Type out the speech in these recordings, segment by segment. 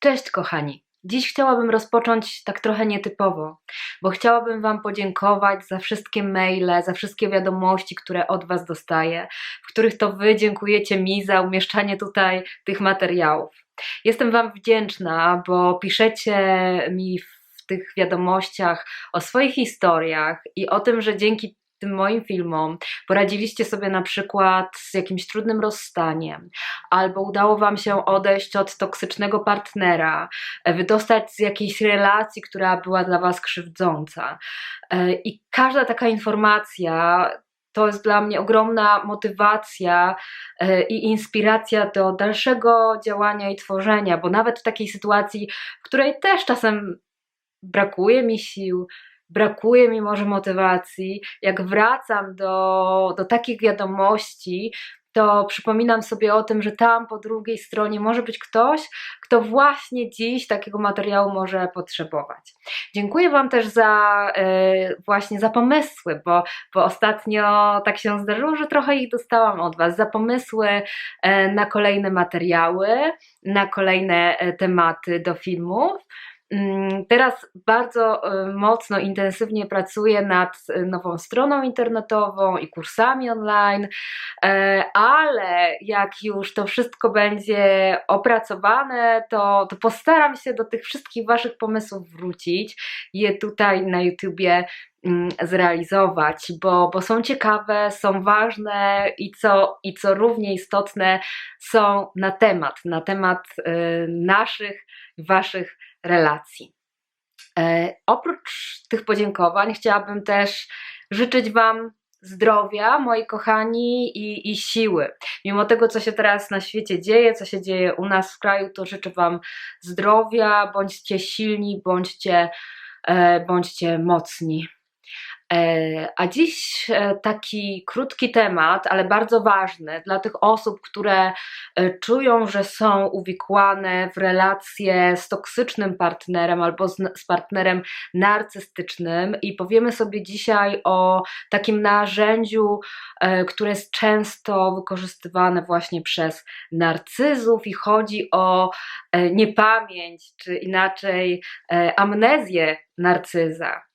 Cześć kochani. Dziś chciałabym rozpocząć tak trochę nietypowo, bo chciałabym Wam podziękować za wszystkie maile, za wszystkie wiadomości, które od Was dostaję, w których to Wy dziękujecie mi za umieszczanie tutaj tych materiałów. Jestem Wam wdzięczna, bo piszecie mi w tych wiadomościach o swoich historiach i o tym, że dzięki tym moim filmom poradziliście sobie na przykład z jakimś trudnym rozstaniem, albo udało Wam się odejść od toksycznego partnera, e, wydostać z jakiejś relacji, która była dla Was krzywdząca. E, I każda taka informacja to jest dla mnie ogromna motywacja e, i inspiracja do dalszego działania i tworzenia, bo nawet w takiej sytuacji, w której też czasem brakuje mi sił, brakuje mi może motywacji, jak wracam do, do takich wiadomości, to przypominam sobie o tym, że tam po drugiej stronie może być ktoś, kto właśnie dziś takiego materiału może potrzebować. Dziękuję Wam też za e, właśnie za pomysły, bo, bo ostatnio tak się zdarzyło, że trochę ich dostałam od Was, za pomysły e, na kolejne materiały, na kolejne e, tematy do filmów. Mm, teraz bardzo y, mocno, intensywnie pracuję nad y, nową stroną internetową i kursami online, e, ale jak już to wszystko będzie opracowane, to, to postaram się do tych wszystkich Waszych pomysłów wrócić, je tutaj na YouTubie mm, zrealizować, bo, bo są ciekawe, są ważne i co, i co równie istotne, są na temat, na temat y, naszych, Waszych relacji. E, oprócz tych podziękowań chciałabym też życzyć Wam zdrowia, moi kochani, i, i siły. Mimo tego, co się teraz na świecie dzieje, co się dzieje u nas w kraju, to życzę Wam zdrowia, bądźcie silni, bądźcie, e, bądźcie mocni. E, a dziś e, taki krótki temat, ale bardzo ważny dla tych osób, które e, czują, że są uwikłane w relacje z toksycznym partnerem albo z, partnerem narcystycznym. I powiemy sobie dzisiaj o takim narzędziu, które jest często wykorzystywane właśnie przez narcyzów, i chodzi o niepamięć, czy inaczej amnezję narcyza.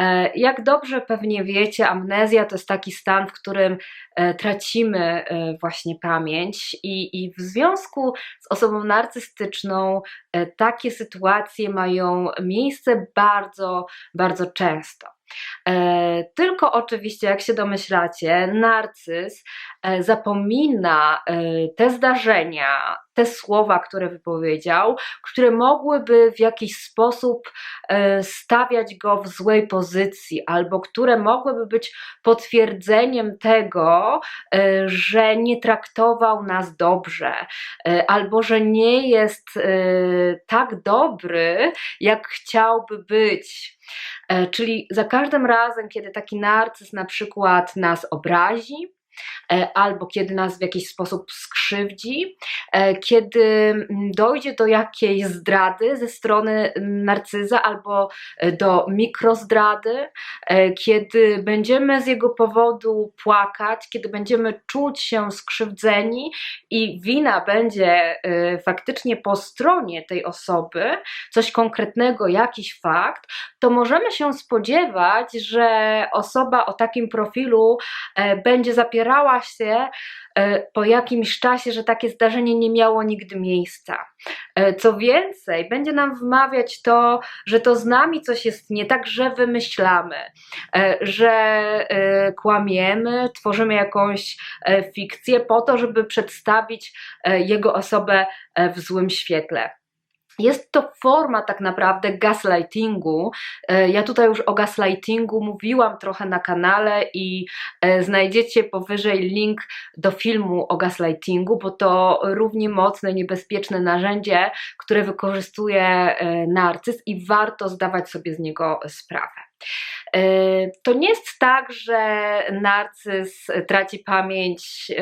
E, jak dobrze pewnie wiecie, amnezja to jest taki stan, w którym e, tracimy e, właśnie pamięć, i, i w związku z osobą narcystyczną takie sytuacje mają miejsce bardzo, bardzo często. E, tylko oczywiście, jak się domyślacie, narcyz e, zapomina e, te zdarzenia, te słowa, które wypowiedział, które mogłyby w jakiś sposób stawiać go w złej pozycji, albo które mogłyby być potwierdzeniem tego, że nie traktował nas dobrze, albo że nie jest tak dobry, jak chciałby być. Czyli za każdym razem, kiedy taki narcyz na przykład nas obrazi, E, albo kiedy nas w jakiś sposób skrzywdzi, e, kiedy mm, dojdzie do jakiejś zdrady ze strony narcyza albo e, do mikrozdrady, kiedy będziemy z jego powodu płakać, kiedy będziemy czuć się skrzywdzeni i wina będzie faktycznie po stronie tej osoby, coś konkretnego, jakiś fakt, to możemy się spodziewać, że osoba o takim profilu będzie zapierała upierała się e, po jakimś czasie, że takie zdarzenie nie miało nigdy miejsca. E, co więcej, będzie nam wmawiać to, że to z nami coś jest nie tak, że wymyślamy, e, że kłamiemy, tworzymy jakąś fikcję po to, żeby przedstawić jego osobę w złym świetle. Jest to forma tak naprawdę gaslightingu. E, ja tutaj już o gaslightingu mówiłam trochę na kanale i e, znajdziecie powyżej link do filmu o gaslightingu, bo to równie mocne, niebezpieczne narzędzie, które wykorzystuje e, narcyz i warto zdawać sobie z niego sprawę. To nie jest tak, że narcyz traci pamięć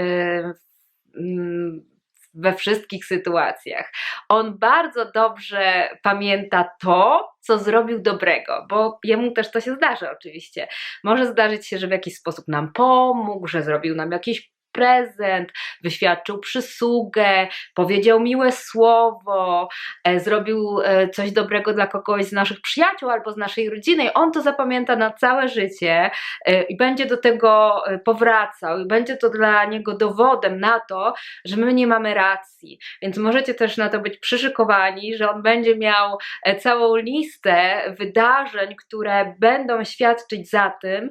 we wszystkich sytuacjach. On bardzo dobrze pamięta to, co zrobił dobrego, bo jemu też to się zdarzy oczywiście. Może zdarzyć się, że w jakiś sposób nam pomógł, że zrobił nam jakiś prezent, wyświadczył przysługę, powiedział miłe słowo, e, zrobił e, coś dobrego dla kogoś z naszych przyjaciół albo z naszej rodziny, on to zapamięta na całe życie e, i będzie do tego powracał, i będzie to dla niego dowodem na to, że my nie mamy racji. Więc możecie też na to być przyszykowani, że on będzie miał całą listę wydarzeń, które będą świadczyć za tym,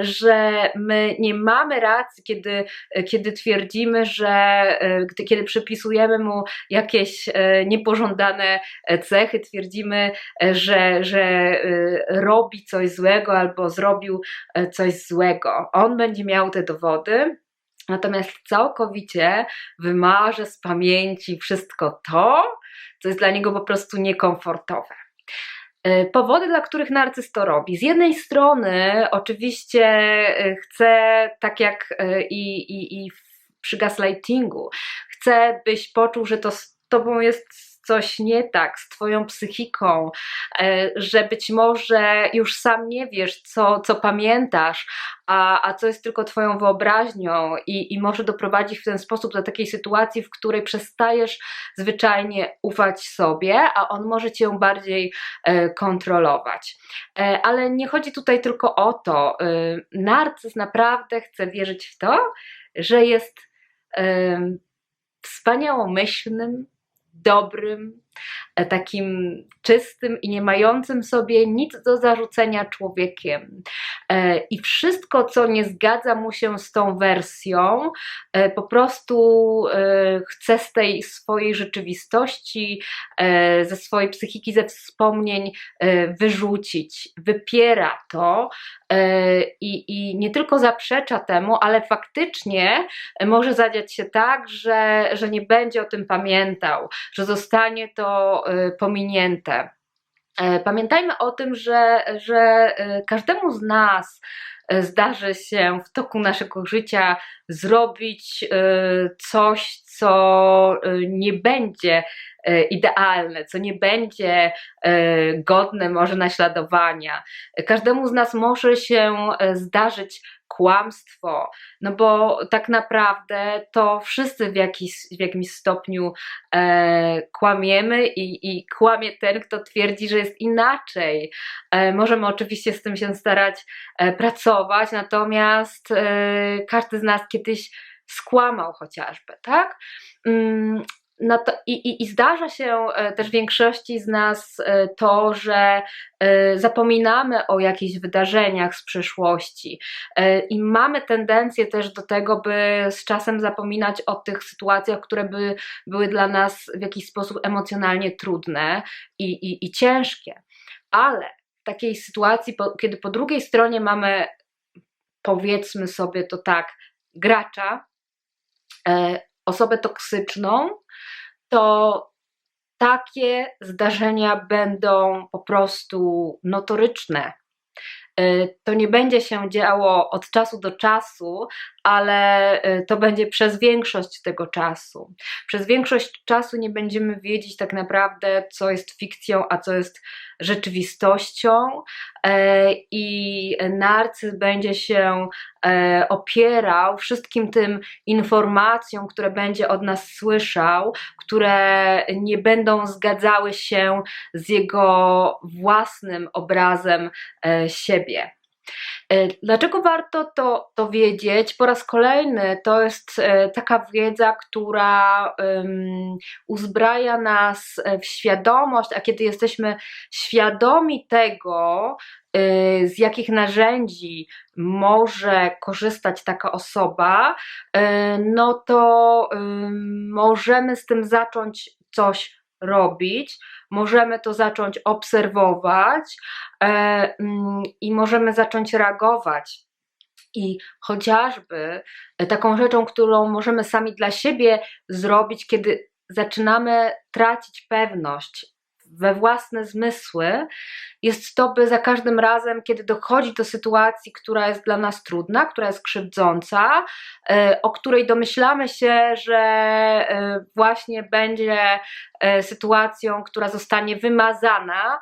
że my nie mamy racji, kiedy kiedy twierdzimy, że e, kiedy przypisujemy mu jakieś e, niepożądane e, cechy, twierdzimy, że, że robi coś złego albo zrobił coś złego. On będzie miał te dowody. Natomiast całkowicie wymarzy z pamięci wszystko to, co jest dla niego po prostu niekomfortowe. Powody, dla których narcyz to robi. Z jednej strony, oczywiście, chce, tak jak i, i, i przy gaslightingu, chce, byś poczuł, że to tobą jest coś nie tak z Twoją psychiką, e, że być może już sam nie wiesz, co, co pamiętasz, a, a co jest tylko Twoją wyobraźnią, i, i może doprowadzić w ten sposób do takiej sytuacji, w której przestajesz zwyczajnie ufać sobie, a on może Cię bardziej e, kontrolować. E, ale nie chodzi tutaj tylko o to. Narcyz naprawdę chce wierzyć w to, że jest wspaniałomyślnym, dobrym, takim czystym i nie mającym sobie nic do zarzucenia człowiekiem. E, I wszystko, co nie zgadza mu się z tą wersją, e, po prostu chce z tej swojej rzeczywistości, ze swojej psychiki, ze wspomnień wyrzucić. Wypiera to i, i nie tylko zaprzecza temu, ale faktycznie może zadziać się tak, że, że nie będzie o tym pamiętał, że zostanie to y, pominięte. E, pamiętajmy o tym, że, że y, każdemu z nas y, zdarzy się w toku naszego życia zrobić coś, co nie będzie idealne, co nie będzie godne może naśladowania. Każdemu z nas może się zdarzyć kłamstwo, no bo tak naprawdę to wszyscy w, jakiś, w jakimś stopniu e, kłamiemy i, i kłamie ten, kto twierdzi, że jest inaczej. E, możemy oczywiście z tym się starać e, pracować, natomiast e, każdy z nas kiedyś skłamał chociażby, tak? No to, i, i, I zdarza się e, też większości z nas e, to, że e, zapominamy o jakichś wydarzeniach z przeszłości i mamy tendencję też do tego, by z czasem zapominać o tych sytuacjach, które by były dla nas w jakiś sposób emocjonalnie trudne i, i, i ciężkie. Ale w takiej sytuacji, kiedy po drugiej stronie mamy, powiedzmy sobie to tak, gracza, osobę toksyczną, to takie zdarzenia będą po prostu notoryczne. Y, to nie będzie się działo od czasu do czasu, ale y, to będzie przez większość tego czasu. Przez większość czasu nie będziemy wiedzieć tak naprawdę, co jest fikcją, a co jest rzeczywistością, e, i narcyz będzie się e, opierał wszystkim tym informacjom, które będzie od nas słyszał, które nie będą zgadzały się z jego własnym obrazem e, siebie. E, dlaczego warto to, to wiedzieć? Po raz kolejny to jest e, taka wiedza, która um, uzbraja nas e, w świadomość, a kiedy jesteśmy świadomi tego, z jakich narzędzi może korzystać taka osoba, no to możemy z tym zacząć coś robić, możemy to zacząć obserwować e, mm, i możemy zacząć reagować. I chociażby taką rzeczą, którą możemy sami dla siebie zrobić, kiedy zaczynamy tracić pewność we własne zmysły, jest to, by za każdym razem, kiedy dochodzi do sytuacji, która jest dla nas trudna, która jest krzywdząca, e, o której domyślamy się, że e, właśnie będzie e, sytuacją, która zostanie wymazana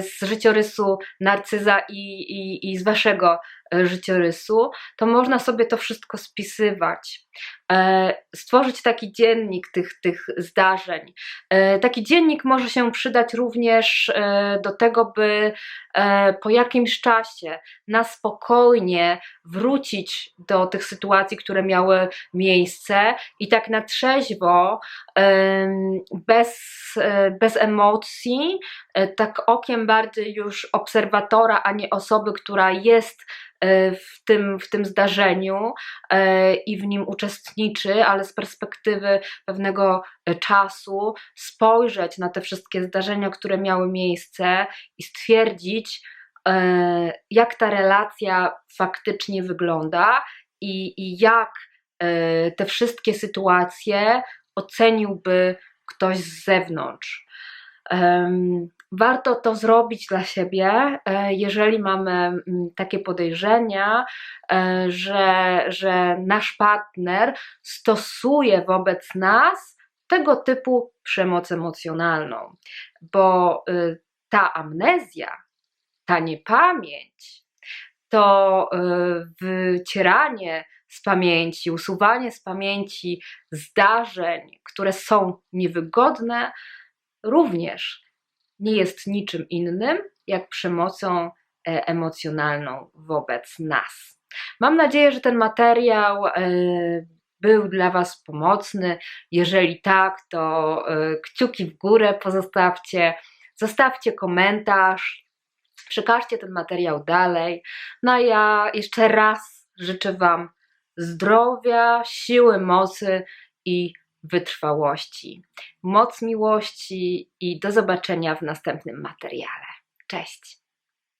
z życiorysu narcyza i, i, i z waszego e, życiorysu, to można sobie to wszystko spisywać. E, stworzyć taki dziennik tych, tych zdarzeń. E, taki dziennik może się przydać również e, do tego, by po jakimś czasie na spokojnie wrócić do tych sytuacji, które miały miejsce i tak na trzeźwo, bez, bez emocji, tak okiem bardziej już obserwatora, a nie osoby, która jest E, w tym, w tym zdarzeniu e, i w nim uczestniczy, ale z perspektywy pewnego e, czasu spojrzeć na te wszystkie zdarzenia, które miały miejsce i stwierdzić, jak ta relacja faktycznie wygląda i, i jak te wszystkie sytuacje oceniłby ktoś z zewnątrz. Warto to zrobić dla siebie, e, jeżeli mamy mm, takie podejrzenia, e, że, że nasz partner stosuje wobec nas tego typu przemoc emocjonalną, bo y, ta amnezja, ta niepamięć, to y, wycieranie z pamięci, usuwanie z pamięci zdarzeń, które są niewygodne, również nie jest niczym innym jak przemocą e, emocjonalną wobec nas. Mam nadzieję, że ten materiał e, był dla Was pomocny. Jeżeli tak, to e, kciuki w górę pozostawcie, zostawcie komentarz, przekażcie ten materiał dalej. No a ja jeszcze raz życzę Wam zdrowia, siły, mocy i wytrwałości. Moc miłości i do zobaczenia w następnym materiale. Cześć!